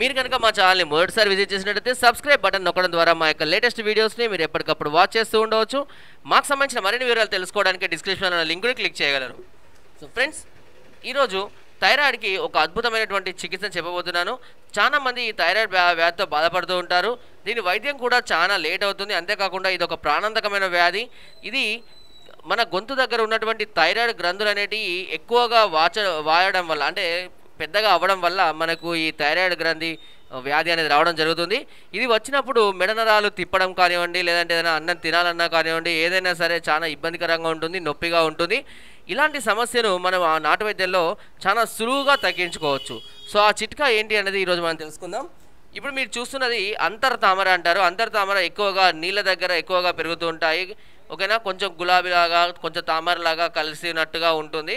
మీరు కనుక మా ఛానల్ని మొదటిసారి విజిట్ చేసినట్టయితే సబ్స్క్రైబ్ బటన్ నొక్కడం ద్వారా మా యొక్క లేటెస్ట్ వీడియోస్ని మీరు ఎప్పటికప్పుడు వాచ్ చేస్తూ ఉండవచ్చు. మాకు సంబంధించిన మరిన్ని వివరాలు తెలుసుకోవడానికి డిస్క్రిప్షన్లో లింక్ని క్లిక్ చేయగలరు. సో ఫ్రెండ్స్ ఈరోజు థైరాయిడ్కి ఒక అద్భుతమైనటువంటి చికిత్స చెప్పబోతున్నాను. చాలా మంది ఈ థైరాయిడ్ వ్యాధితో బాధపడుతూ ఉంటారు. దీని వైద్యం కూడా చాలా లేట్ అవుతుంది. అంతేకాకుండా ఇది ఒక ప్రాణాంతకమైన వ్యాధి. ఇది మన గొంతు దగ్గర ఉన్నటువంటి థైరాయిడ్ గ్రంథులు అనేటివి ఎక్కువగా వాచ వాయడం వల్ల అంటే పెద్దగా అవ్వడం వల్ల మనకు ఈ థైరాయిడ్ గ్రంథి వ్యాధి అనేది రావడం జరుగుతుంది. ఇది వచ్చినప్పుడు మెడనరాలు తిప్పడం కానివ్వండి లేదంటే ఏదైనా అన్నం తినాలన్నా కానివ్వండి ఏదైనా సరే చాలా ఇబ్బందికరంగా ఉంటుంది నొప్పిగా ఉంటుంది. ఇలాంటి సమస్యను మనం ఆ నాటు వైద్యంలో చాలా సులువుగా తగ్గించుకోవచ్చు. సో ఆ చిట్కా ఏంటి అనేది ఈరోజు మనం తెలుసుకుందాం. ఇప్పుడు మీరు చూస్తున్నది అంతర్ తామర అంటారు. అంతర్ తామర ఎక్కువగా నీళ్ళ దగ్గర ఎక్కువగా పెరుగుతూ ఉంటాయి. ఓకేనా? కొంచెం గులాబీలాగా కొంచెం తామరలాగా కలిసినట్టుగా ఉంటుంది.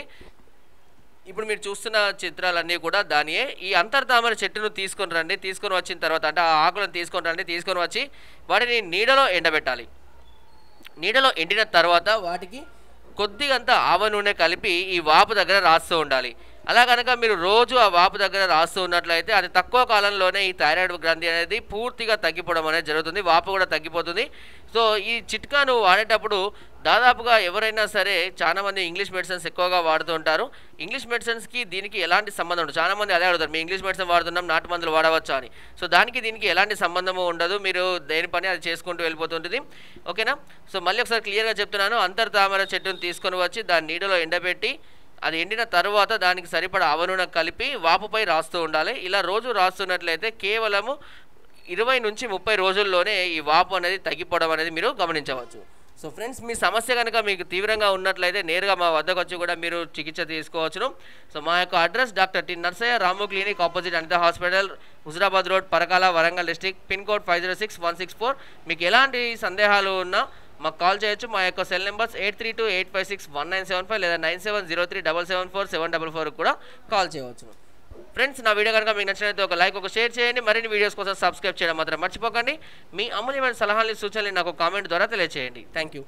ఇప్పుడు మీరు చూస్తున్న చిత్రాలన్నీ కూడా దానియే. ఈ అంతర్తామర చెట్టును తీసుకొని రండి తీసుకొని వచ్చిన తర్వాత అంటే ఆ ఆకులను తీసుకొని రండి తీసుకొని వచ్చి వాటిని నీడలో ఎండబెట్టాలి. నీడలో ఎండిన తర్వాత వాటికి కొద్దిగంత ఆవ నూనె కలిపి ఈ వాపు దగ్గర రాస్తూ ఉండాలి. అలా కనుక మీరు రోజు ఆ వాపు దగ్గర రాస్తూ ఉన్నట్లయితే అది తక్కువ కాలంలోనే ఈ థైరాయిడ్ గ్రంథి అనేది పూర్తిగా తగ్గిపోవడం అనేది జరుగుతుంది వాపు కూడా తగ్గిపోతుంది. సో ఈ చిట్కాను వాడేటప్పుడు దాదాపుగా ఎవరైనా సరే చాలా మంది ఇంగ్లీష్ మెడిసిన్స్ ఎక్కువగా వాడుతూ ఉంటారు. ఇంగ్లీష్ మెడిసిన్స్కి దీనికి ఎలాంటి సంబంధం ఉండదు. చాలామంది అదే అడుగుతారు మీ ఇంగ్లీష్ మెడిసిన్ వాడుతున్నాం నాటు మందులు వాడవచ్చా? అని. సో దానికి దీనికి ఎలాంటి సంబంధము ఉండదు. మీరు దేని పని అది చేసుకుంటూ వెళ్ళిపోతుంటుంది. ఓకేనా? సో మళ్ళీ ఒకసారి క్లియర్గా చెప్తున్నాను. అంతర్ తామర చెట్టును తీసుకొని వచ్చి దాని నీడలో ఎండబెట్టి అది ఎండిన తర్వాత దానికి సరిపడా అవనున కలిపి వాపుపై రాస్తూ ఉండాలి. ఇలా రోజు రాస్తున్నట్లయితే కేవలము ఇరవై నుంచి ముప్పై రోజుల్లోనే ఈ వాపు అనేది తగ్గిపోవడం అనేది మీరు గమనించవచ్చు. సో ఫ్రెండ్స్ మీ సమస్య కనుక మీకు తీవ్రంగా ఉన్నట్లయితే నేరుగా మా వద్దకు వచ్చి కూడా మీరు చికిత్స తీసుకోవచ్చును. సో మా యొక్క address doctor T Narsaiah Ramu clinic opposite Anitha hospital Huzurabad road Parkal Warangal district pin code five zero six one six four. మీకు ఎలాంటి సందేహాలు ఉన్నా మాకు కాల్ చేయొచ్చు. మా యొక్క cell numbers eight three two eight five six one nine seven five లేదా nine seven zero three double seven four seven double four కూడా కాల్ చేయవచ్చు. ఫ్రెండ్స్ నా వీడియో కనుక మీకు నచ్చినట్లయితే ఒక లైక్ ఒక షేర్ చేయండి. మరిన్ని వీడియోస్ కోసం సబ్స్క్రైబ్ చేయడం మాత్రం మర్చిపోకండి. మీ అమూల్యమైన సలహాలు సూచనలు నాకు కామెంట్ ద్వారా తెలియజేయండి థ్యాంక్ యూ